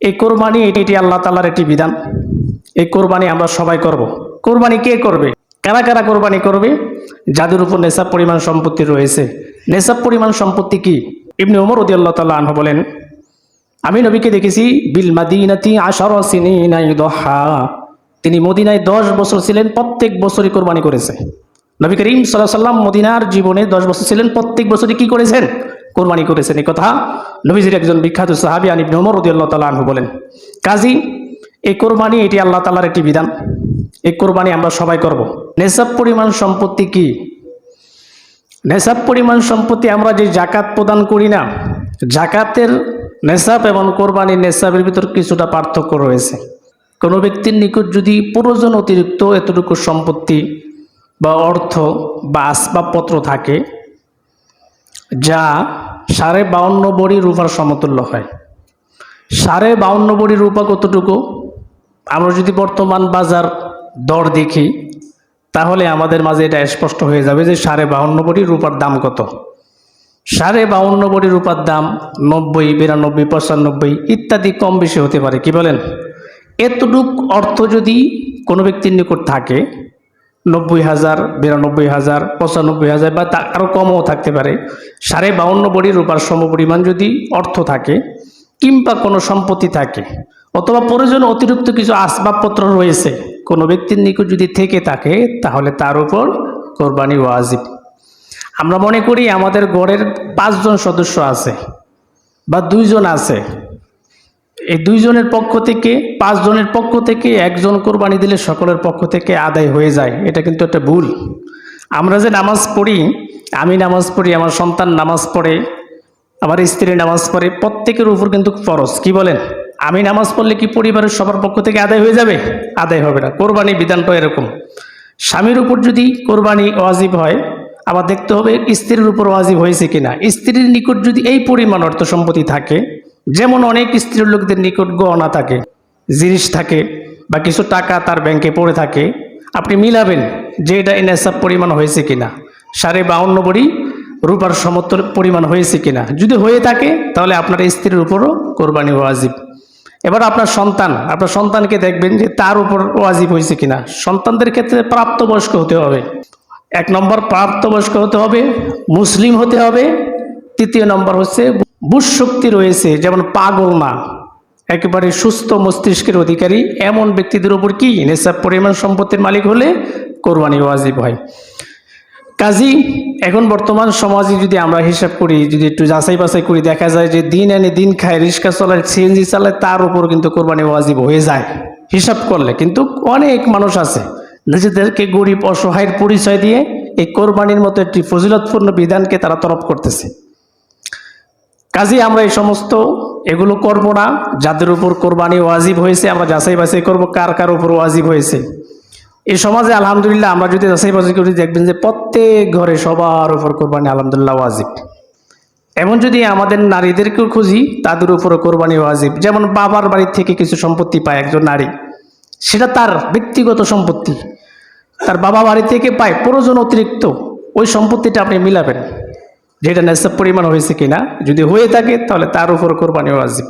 এই কোরবানি, এটি এটি আল্লাহ তালার একটি বিধান। এই কোরবানি আমরা সবাই করব। কোরবানি কে করবে? কারা কারা কোরবানি করবে? যাদের উপর নেশাব পরিমাণ সম্পত্তি রয়েছে। নেশাব পরিমাণ সম্পত্তি কি? ইবনে ওমর রদি আল্লাহ তাল্লাহ আনহু বলেন, আমি নবীকে দেখেছি বিল মাদিনাতি আশার ইউদহা তিনি মদিনায় দশ বছর ছিলেন, প্রত্যেক বছরই কোরবানি করেছে। নবী করিম সাল্লাহ সাল্লাম মদিনার জীবনে দশ বছর ছিলেন, প্রত্যেক বছরই কি করেছেন? কোরবানি করেছেন। এই কথা নবীজির একজন বিখ্যাত সাহাবি আনিব আল্লাহ তালা আনহু বলেন, কাজী, এই কোরবানি এটি আল্লাহ তালার একটি বিধান। এই কোরবানি আমরা সবাই করব। নেশাব পরিমাণ সম্পত্তি কি? নেশাব পরিমাণ সম্পত্তি আমরা যে জাকাত প্রদান করি না জাকাতের নেশাব এবং কোরবানির নেশাবের ভিতর কিছুটা পার্থক্য রয়েছে। কোনো ব্যক্তির নিকট যদি প্রয়োজন অতিরিক্ত এতটুকু সম্পত্তি বা অর্থ বা আসবাবপত্র থাকে, যা সাড়ে বাউন্ন বড়ি রূপার সমতুল্য হয়। সাড়ে বাউন্ন বড়ি রূপা কতটুকু? আমরা যদি বর্তমান বাজার দর দেখি, তাহলে আমাদের মাঝে এটা স্পষ্ট হয়ে যাবে যে সাড়ে বাউন্ন বড়ি রূপার দাম কত। সাড়ে বাউন্ন বড়ি রূপার দাম নব্বই, বিরানব্বই, পঁচানব্বই ইত্যাদি কম বেশি হতে পারে, কি বলেন? এতটুক অর্থ যদি কোনো ব্যক্তির নিকট থাকে নব্বই হাজার, বিরানব্বই হাজার, পঁচানব্বই হাজার বা তা আরও কমও থাকতে পারে। সাড়ে বাউন্ন বড়ি রূপার সমপরিমাণ যদি অর্থ থাকে, কিংবা কোনো সম্পত্তি থাকে, অথবা প্রয়োজন অতিরিক্ত কিছু আসবাবপত্র রয়েছে, কোনো ব্যক্তির নিকট যদি থেকে থাকে, তাহলে তার উপর কোরবানি ওয়াজিব। আমরা মনে করি আমাদের গড়ের পাঁচজন সদস্য আছে, বা দুইজন আছে এই দুইজনের পক্ষ থেকে, পাঁচজনের পক্ষ থেকে, একজন কোরবানি দিলে সকলের পক্ষ থেকে আদায় হয়ে যায়। এটা কিন্তু একটা ভুল। আমরা যে নামাজ পড়ি, আমি নামাজ পড়ি, আমার সন্তান নামাজ পড়ে, আমার স্ত্রী নামাজ পড়ে, প্রত্যেকের উপর কিন্তু ফরজ। কি বলেন? আমি নামাজ পড়লে কি পরিবারের সবার পক্ষ থেকে আদায় হয়ে যাবে? আদায় হবে না। কোরবানি বিধানটা এরকম। স্বামীর উপর যদি কোরবানি ওয়াজিব হয়, আবার দেখতে হবে স্ত্রীর উপর ওয়াজিব হয়েছে কিনা। স্ত্রীর নিকট যদি এই পরিমাণ অর্থ সম্পত্তি থাকে যেমন অনেক স্ত্রীর লোকদের নিকট গহনা থাকে, জিনিস থাকে, বা কিছু টাকা তার ব্যাংকে পড়ে থাকে, আপনি মিলাবেন যে এটা এনএসআপ পরিমাণ হয়েছে কিনা, সাড়ে বাউন্ন বড়ি রূপার সমত্তর পরিমাণ হয়েছে কিনা। যদি হয়ে থাকে, তাহলে আপনার স্ত্রীর উপরও কোরবানি ওয়াজিব এবার আপনার সন্তান, আপনার সন্তানকে দেখবেন যে তার উপর ওয়াজিব হয়েছে কিনা। সন্তানদের ক্ষেত্রে প্রাপ্তবয়স্ক হতে হবে। এক নম্বর প্রাপ্তবয়স্ক হতে হবে, মুসলিম হতে হবে, তৃতীয় নম্বর হচ্ছে বুঝ শক্তি রয়েছে, যেমন পাগল না একেবারে সুস্থ মস্তিষ্কের অধিকারী, এমন ব্যক্তিদের উপর কি নেশাব পরিমাণ সম্পত্তির মালিক হলে কোরবানি ওয়াজিব হয়। কাজী, এখন বর্তমান সমাজে যদি আমরা হিসাব করি, যদি একটু যাচাই বাছাই করি, দেখা যায় যে দিন এনে দিন খায় রিক্সা চালায়, সিএনজি চালায়, তার উপর কিন্তু কোরবানি ওয়াজিব হয়ে যায়। হিসাব করলে কিন্তু অনেক মানুষ আছে, নিজেদেরকে গরিব, অসহায়ের পরিচয় দিয়ে এই কোরবানির মতো একটি ফজিলতপূর্ণ বিধানকে তারা তরফ করতেছে। কাজে আমরা এই সমস্ত এগুলো করব না। যাদের উপর কোরবানি ওয়াজিব হয়েছে, আমরা যাচাই বাছাই করব কার কার উপর ওয়াজিব হয়েছে। এই সমাজে আলহামদুলিল্লাহ আমরা যদি যাচাই বাছাই করি, দেখবেন যে প্রত্যেক ঘরে সবার উপর কোরবানি আলহামদুলিল্লাহ ওয়াজিব। এমন যদি আমাদের নারীদেরকেও খুঁজি, তাদের উপরও কোরবানি ওয়াজিব। যেমন বাবার বাড়ি থেকে কিছু সম্পত্তি পায় একজন নারী। সেটা তার ব্যক্তিগত সম্পত্তি। তার বাবা বাড়ি থেকে পায় প্রয়োজন অতিরিক্ত। ওই সম্পত্তিটা আপনি মিলাবেন। যেটা নেশাব পরিমাণ হয়েছে কিনা যদি হয়ে থাকে তাহলে তার উপর কোরবানি ওয়াজিব।